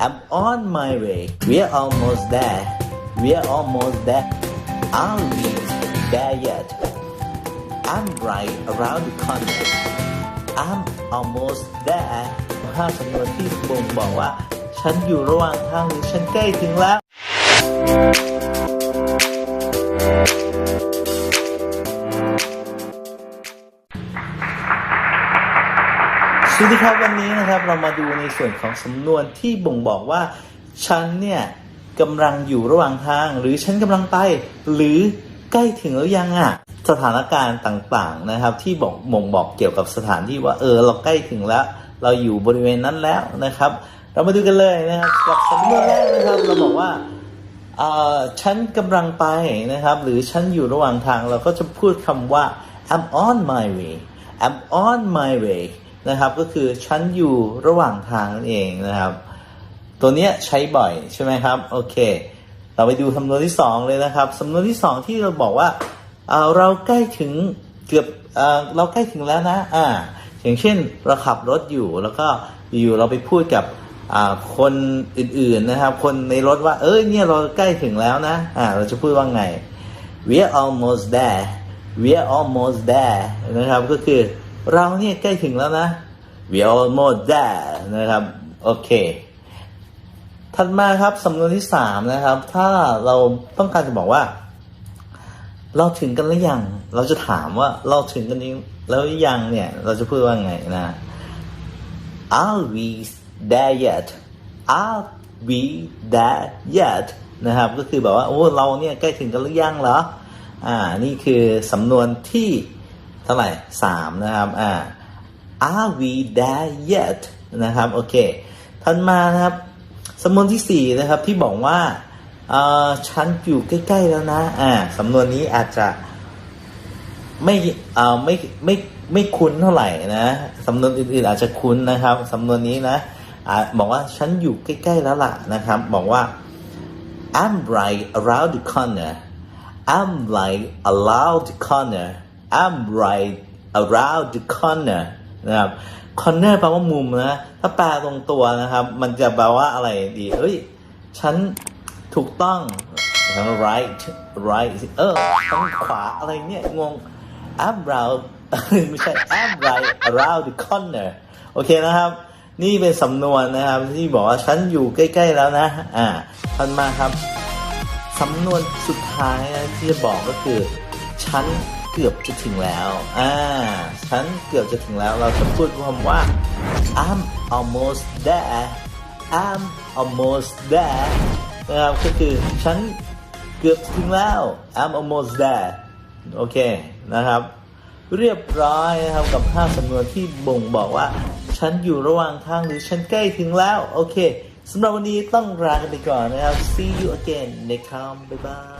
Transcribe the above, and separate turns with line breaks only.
I'm on my way we're almost there we're almost there are we there yet I'm right around the corner I'm almost there ภาพสำนวนที่บ่งบอกว่า ฉันอยู่ระหว่างทางหรือฉันใกล้ถึงแล้ว วัสดีครับวันนี้นะครับเรามาดูในส่วนของสำนวนที่บ่งบอกว่า ฉันเนี่ยกำลังอยู่ระหว่างทาง หรือฉันกำลังไป หรือใกล้ถึงแล้วยังอะสถานการณ์ต่างๆนะครับ ที่บอกบ่งบอกเกี่ยวกับสถานที่ว่าเออเราใกล้ถึงแล้ว เราอยู่บริเวณนั้นแล้วนะครับ เรามาดูกันเลยนะครับกับสำนวนแรกนะครับเราบอกว่าเออฉันกำลังไปนะครับ หรือฉันอยู่ระหว่างทางเราก็จะพูดคำว่า I'm on my way I'm on my way นะครับ ก็คือฉันอยู่ระหว่างทางนั่นเองนะครับ ตัวเนี้ยใช้บ่อยใช่ไหมครับ โอเค เราไปดูสำนวนที่สองเลยนะครับสำนวนที่สองที่เราบอกว่าเเราใกล้ถึงเกือบเอเราใกล้ถึงแล้วนะอ่าอย่างเช่นเราขับรถอยู่แล้วก็อยู่เราไปพูดกับคนอื่นๆนะครับ คนในรถว่า เอ้ยเนี่ยเราใกล้ถึงแล้วนะอ่าเราจะพูดว่าไง we're almost there we're almost there นะครับก็คือ เราเนี่ยใกล้ถึงแล้วนะ We almost there นะครับ โอเค ถัดมาครับสำนวนที่สามนะครับ ถ้าเราต้องการจะบอกว่า เราถึงกันหรือยัง เราจะถามว่าเราถึงกันนี้แล้วยังเนี่ย เราจะพูดว่าไงนะ Are we there yet Are we there yet นะครับ ก็คือแบบว่าโอ้เราเนี่ยใกล้ถึงกันหรือยังเหรอ อ่า นี่คือสำนวนที่ เท่าไหร่สามนะครับอ่า Are we there yet นะครับโอเคทันมานะครับสำนวนที่สี่นะครับที่บอกว่าเอ่อฉันอยู่ใกล้ ๆ แล้วนะอ่าสำนวนนี้อาจจะไม่เอ่อไม่ไม่ไม่คุ้นเท่าไหร่นะสำนวนอื่นๆอาจจะคุ้นนะครับสำนวนนี้นะอ่าบอกว่าฉันอยู่ใกล้ ๆ แล้วล่ะนะครับ บอกว่า I'm right around the corner I'm right around the corner I'm right around the corner นะครับ corner แปลว่ามุมนะ ถ้าแปลตรงตัวนะครับ มันจะแปลว่าอะไรดีเฮ้ย ฉันถูกต้องทั้ง right right เออทั้งขวาอะไรเนี่ยงง I'm round ไม่ใช่ I'm right around the corner โอเคนะครับ นี่เป็นสำนวนนะครับ ที่บอกว่าฉันอยู่ใกล้ ๆ แล้วนะ อ่าทันมาครับสำนวนสุดท้ายนะที่จะบอกก็คือ ฉัน เกือบจะถึงแล้ว อ่า ฉันเกือบจะถึงแล้ว เราจะพูดคำว่า I'm almost there I'm almost there นะครับ ก็คือฉันเกือบถึงแล้ว I'm almost there โอเค นะครับ เรียบร้อยนะครับกับภาพสำนวนที่บ่งบอกว่า ฉันอยู่ระหว่างทางหรือฉันใกล้ถึงแล้ว โอเคสำหรับวันนี้ต้องลากันไปก่อนนะครับ see you again next time บ๊ายบาย